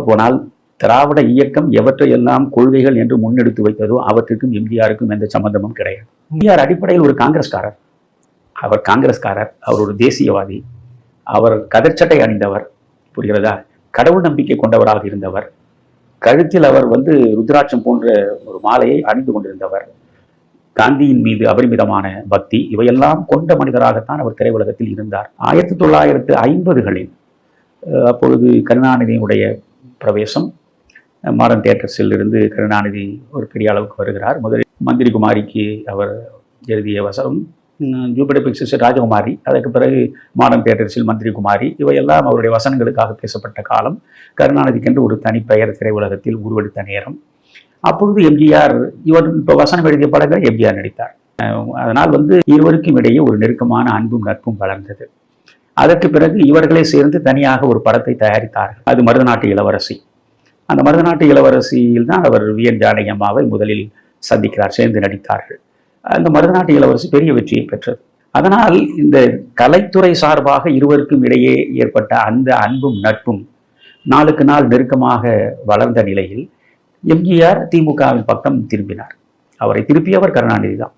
போனால் திராவிட இயக்கம் எவற்றையெல்லாம் கொள்கைகள் என்று முன்னெடுத்து வைத்ததோ அவற்றுக்கும் எம்ஜிஆருக்கும் எந்த சம்பந்தமும் கிடையாது. எம்ஜிஆர் அடிப்படையில் ஒரு காங்கிரஸ்காரர். அவர் காங்கிரஸ்காரர் அவர் ஒரு தேசியவாதி. அவர் கதர்ச்சட்டை அணிந்தவர். புரிகிறதா? கடவுள் நம்பிக்கை கொண்டவராக இருந்தவர். கழுத்தில் அவர் வந்து ருத்ராட்சம் போன்ற ஒரு மாலையை அணிந்து கொண்டிருந்தவர். காந்தியின் மீது அபரிமிதமான பக்தி இவையெல்லாம் கொண்ட மனிதராகத்தான் அவர் திரையுலகத்தில் இருந்தார். ஆயிரத்தி தொள்ளாயிரத்து ஐம்பதுகளில் அப்பொழுது கருணாநிதியினுடைய பிரவேசம். மாடர்ன் தியேட்டர்ஸில் இருந்து கருணாநிதி ஒரு பெரிய அளவுக்கு வருகிறார். முதலில் மந்திரி குமாரிக்கு அவர் எழுதிய வசனம் ஜூபிடர் பிக்சர்ஸ் ராஜகுமாரி அதற்கு பிறகு மாடர்ன் தியேட்டர்ஸில் மந்திரி குமாரி இவையெல்லாம் அவருடைய வசனங்களுக்காக பேசப்பட்ட காலம். கருணாநிதிக்கென்று ஒரு தனிப்பெயர் திரையுலகத்தில் உருவெடுத்த நேரம். அப்பொழுது எம்ஜிஆர் இவர் இப்போ வசனம் எழுதிய படங்களை எம்ஜிஆர் நடித்தார். அதனால் வந்து இருவருக்கும் இடையே ஒரு நெருக்கமான அன்பும் நட்பும் வளர்ந்தது. அதற்கு பிறகு இவர்களே சேர்ந்து தனியாக ஒரு படத்தை தயாரித்தார்கள். அது மருதநாட்டு இளவரசி. அந்த மருதநாட்டு இளவரசியில் தான் அவர் வி. என். ஜானகி அம்மாவை முதலில் சந்திக்கிறார் சேர்ந்து நடித்தார்கள். அந்த மருதநாட்டு இளவரசி பெரிய வெற்றியை பெற்றது. அதனால் இந்த கலைத்துறை சார்பாக இருவருக்கும் இடையே ஏற்பட்ட அந்த அன்பும் நட்பும் நாளுக்கு நாள் நெருக்கமாக வளர்ந்த நிலையில் எம்ஜிஆர் திமுகவின் பக்கம் திரும்பினார். அவரை திருப்பியவர் கருணாநிதி தான்.